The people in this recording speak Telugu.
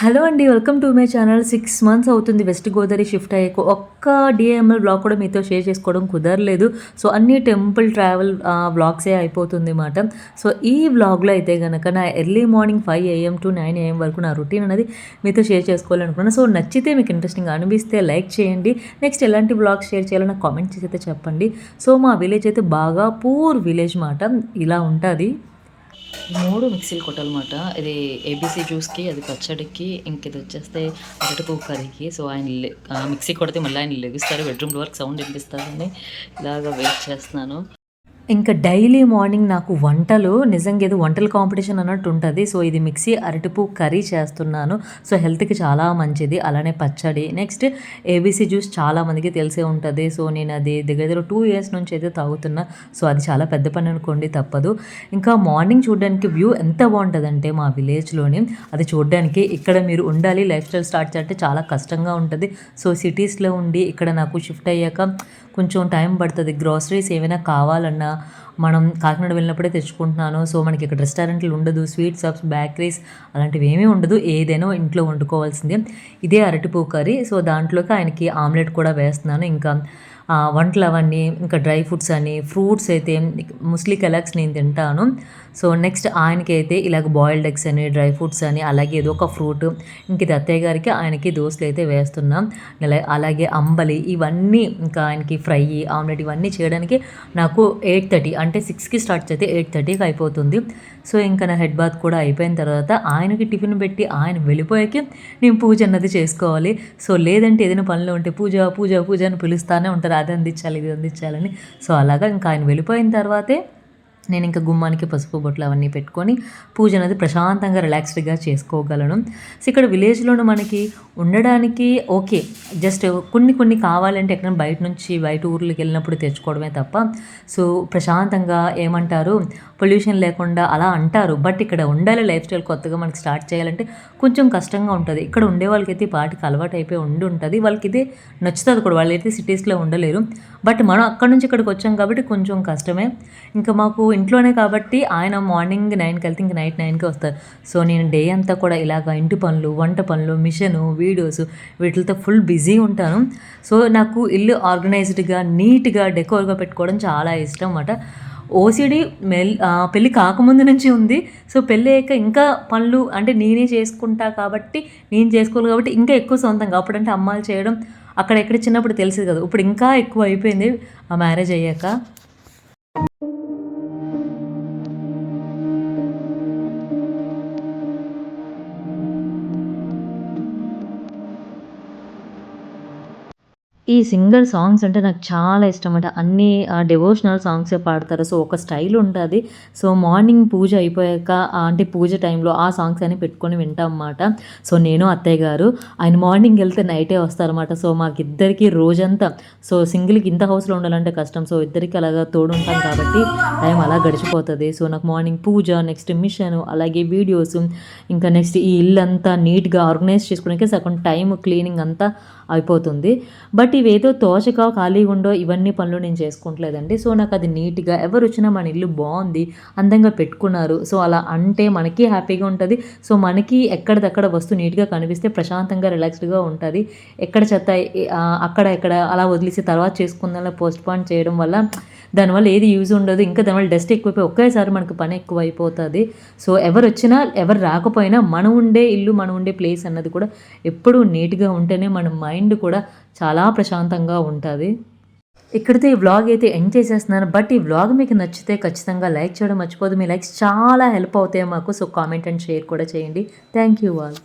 హలో అండి welcome to my channel. Six months అవుతుంది వెస్ట్ గోదావరి షిఫ్ట్ అయ్యాక. ఒక్క డిఎంఎల్ బ్లాగ్ కూడా మీతో షేర్ చేసుకోవడం కుదరలేదు. సో అన్ని టెంపుల్ ట్రావెల్ బ్లాగ్సే అయిపోతుంది అన్నమాట సో ఈ బ్లాగ్లో అయితే కనుక నా early morning five AM to nine AM వరకు నా రొటీన్ అనేది మీతో షేర్ చేసుకోవాలనుకున్నాను. సో నచ్చితే మీకు ఇంట్రెస్టింగ్ అనిపిస్తే లైక్ చేయండి. నెక్స్ట్ ఎలాంటి బ్లాగ్స్ షేర్ చేయాలో నాకు కామెంట్ చేసి అయితే చెప్పండి. సో మా విలేజ్ అయితే బాగా పూర్ విలేజ్ మాట. ఇలా ఉంటుంది. మూడు మిక్సీలు కొట్టాలన్నమాట. ఇది ఏబీసీ జ్యూస్కి అది పచ్చడికి ఇంక ఇది వచ్చేస్తే అరటిపువ్వు కర్రీకి. సో ఆయన మిక్సీ కొడితే మళ్ళీ ఆయన లెగిస్తారు బెడ్రూమ్ వరకు సౌండ్ వినిపిస్తారని ఇలాగ వెయిట్ చేస్తున్నాను. ఇంకా డైలీ మార్నింగ్ నాకు వంటలు నిజంగా ఏదో వంటల కాంపిటీషన్ అన్నట్టు ఉంటుంది. సో ఇది మిక్సీ అరటిపు కర్రీ చేస్తున్నాను. సో హెల్త్కి చాలా మంచిది. అలానే పచ్చడి. నెక్స్ట్ ఏబీసీ జ్యూస్ చాలా మందికి తెలిసే ఉంటుంది. సో నేను అది దగ్గర దగ్గర టూ ఇయర్స్ నుంచి అయితే తాగుతున్నా. సో అది చాలా పెద్ద పని అనుకోండి తప్పదు. ఇంకా మార్నింగ్ చూడడానికి వ్యూ ఎంత బాగుంటుందంటే మా విలేజ్లోని అది చూడడానికి ఇక్కడ మీరు ఉండాలి. లైఫ్ స్టైల్ స్టార్ట్ చేయాలంటే చాలా కష్టంగా ఉంటుంది. సో సిటీస్లో ఉండి ఇక్కడ నాకు షిఫ్ట్ అయ్యాక కొంచెం టైం పడుతుంది. గ్రాసరీస్ ఏమైనా కావాలన్నా మనం కాకినాడ వెళ్ళినప్పుడే తెచ్చుకుంటున్నాను. సో మనకి ఇక్కడ రెస్టారెంట్లు ఉండదు. స్వీట్ షాప్స్ బేకరీస్ అలాంటివి ఏమీ ఉండదు. ఏదైనా ఇంట్లో వండుకోవాల్సిందే. ఇదే అరటిపూ కర్రీ. సో దాంట్లోకి ఆయనకి ఆమ్లెట్ కూడా వేస్తున్నాను. ఇంకా వంటలు అవన్నీ ఇంకా డ్రై ఫ్రూట్స్ అని ఫ్రూట్స్ అయితే ముస్లీ కలాక్స్ నేను తింటాను. సో నెక్స్ట్ ఆయనకి అయితే ఇలాగ బాయిల్డ్ ఎగ్స్ అని డ్రై ఫ్రూట్స్ అని అలాగే ఏదో ఒక ఫ్రూట్. ఇంక ఇది అత్తయ్య గారికి ఆయనకి దోశలు అయితే వేస్తున్నాం. అలాగే అంబలి ఇవన్నీ ఇంకా ఆయనకి ఫ్రై ఆమ్లెట్ ఇవన్నీ చేయడానికి నాకు ఎయిట్ థర్టీ అంటే సిక్స్కి స్టార్ట్ చేస్తే ఎయిట్ థర్టీకి అయిపోతుంది. సో ఇంకా నా హెడ్ బాత్ కూడా అయిపోయిన తర్వాత ఆయనకి టిఫిన్ పెట్టి ఆయన వెళ్ళిపోయాక నేను పూజ అన్నది చేసుకోవాలి. సో లేదంటే ఏదైనా పనిలో ఉంటే పూజ పూజ పూజ అని పిలుస్తానే ఉంటారు. అది అందించాలి ఇది అందించాలని సో అలాగా ఇంకా ఆయన వెళ్ళిపోయిన తర్వాతే నేను ఇంకా గుమ్మానికి పసుపు బొట్లు అవన్నీ పెట్టుకొని పూజ అనేది ప్రశాంతంగా రిలాక్స్డ్గా చేసుకోగలను. సో ఇక్కడ విలేజ్లోనూ మనకి ఉండడానికి ఓకే జస్ట్ కొన్ని కొన్ని కావాలంటే ఎక్కడ బయట నుంచి బయట ఊర్లకు వెళ్ళినప్పుడు తెచ్చుకోవడమే తప్ప సో ప్రశాంతంగా ఏమంటారు పొల్యూషన్ లేకుండా అలా అంటారు. బట్ ఇక్కడ ఉండాలి లైఫ్ స్టైల్ కొత్తగా మనకి స్టార్ట్ చేయాలంటే కొంచెం కష్టంగా ఉంటుంది. ఇక్కడ ఉండే వాళ్ళకైతే అయితే పాటికి అలవాటు అయిపోయి ఉండి ఉంటుంది. వాళ్ళకి ఇదే నచ్చుతుంది కూడా. వాళ్ళైతే సిటీస్లో ఉండలేరు. బట్ మనం అక్కడ నుంచి ఇక్కడికి వచ్చాం కాబట్టి కొంచెం కష్టమే. ఇంకా మాకు ఇంట్లోనే కాబట్టి ఆయన మార్నింగ్ నైన్కి వెళ్తే ఇంక నైట్ నైన్కి వస్తారు. సో నేను డే అంతా కూడా ఇలాగ ఇంటి పనులు వంట పనులు మిషను వీడియోస్ వీటితో ఫుల్ బిజీ ఉంటాను. సో నాకు ఇల్లు ఆర్గనైజ్డ్గా నీట్గా డెకోర్గా పెట్టుకోవడం చాలా ఇష్టం అన్నమాట ఓసిడి మెల్ పెళ్ళి కాకముందు నుంచి ఉంది. సో పెళ్ళి అయ్యాక ఇంకా పనులు అంటే నేనే చేసుకుంటా కాబట్టి నేను చేసుకోవాలి కాబట్టి ఇంకా ఎక్కువ సొంతంగా. అప్పుడంటే అమ్మాయిలు చేయడం అక్కడ ఎక్కడ చిన్నప్పుడు తెలిసేది కదా. ఇప్పుడు ఇంకా ఎక్కువ అయిపోయింది ఆ మ్యారేజ్ అయ్యాక. ఈ సింగర్ సాంగ్స్ అంటే నాకు చాలా ఇష్టం అంటే అన్ని డివోషనల్ సాంగ్సే పాడతారు. సో ఒక స్టైల్ ఉంటుంది. సో మార్నింగ్ పూజ అయిపోయాక అంటే పూజ టైంలో ఆ సాంగ్స్ అని పెట్టుకొని వింటాం అన్నమాట సో నేను అత్తయ్య గారు ఆయన మార్నింగ్ వెళ్తే నైటే వస్తారన్నమాట. సో మాకిద్దరికి రోజంతా సో సింగిల్కి ఇంత హౌస్లో ఉండాలంటే కష్టం. సో ఇద్దరికి అలాగా తోడుంటాం కాబట్టి టైం అలా గడిచిపోతుంది. సో నాకు మార్నింగ్ పూజ నెక్స్ట్ మిషన్ అలాగే వీడియోస్ ఇంకా నెక్స్ట్ ఈ ఇల్లు అంతా నీట్గా ఆర్గనైజ్ చేసుకోవడానికి సగం టైం క్లీనింగ్ అంతా అయిపోతుంది. బట్ ఇవేదో తోచగా ఖాళీగా ఉండో ఇవన్నీ పనులు నేను చేసుకుంటలేదండి. సో నాకు అది నీట్గా ఎవరు వచ్చినా మన ఇల్లు బాగుంది అందంగా పెట్టుకున్నారు. సో అలా అంటే మనకి హ్యాపీగా ఉంటుంది. సో మనకి ఎక్కడిదక్కడ వస్తువు నీట్గా కనిపిస్తే ప్రశాంతంగా రిలాక్స్డ్గా ఉంటుంది. ఎక్కడ చెత్త అక్కడ ఎక్కడ అలా వదిలేసి తర్వాత చేసుకుందాం పోస్ట్ పోన్ చేయడం వల్ల దానివల్ల ఏది యూజ్ ఉండదు ఇంకా దానివల్ల డస్ట్ ఎక్కువైపోయి ఒకేసారి మనకు పని ఎక్కువ అయిపోతుంది సో ఎవరు వచ్చినా ఎవరు రాకపోయినా మనం ఉండే ఇల్లు మనం ఉండే ప్లేస్ అన్నది కూడా ఎప్పుడూ నీట్గా ఉంటేనే మన మైండ్ కూడా చాలా ప్రశాంతంగా ఉంటుంది. ఇక్కడితో ఈ వ్లాగ్ అయితే ఎండ్ చేసేస్తున్నాను. బట్ ఈ వ్లాగ్ మీకు నచ్చితే ఖచ్చితంగా లైక్ చేయడం మర్చిపోదు మీ లైక్స్ చాలా హెల్ప్ అవుతాయి మాకు. సో కామెంట్ అండ్ షేర్ కూడా చేయండి. Thank you all.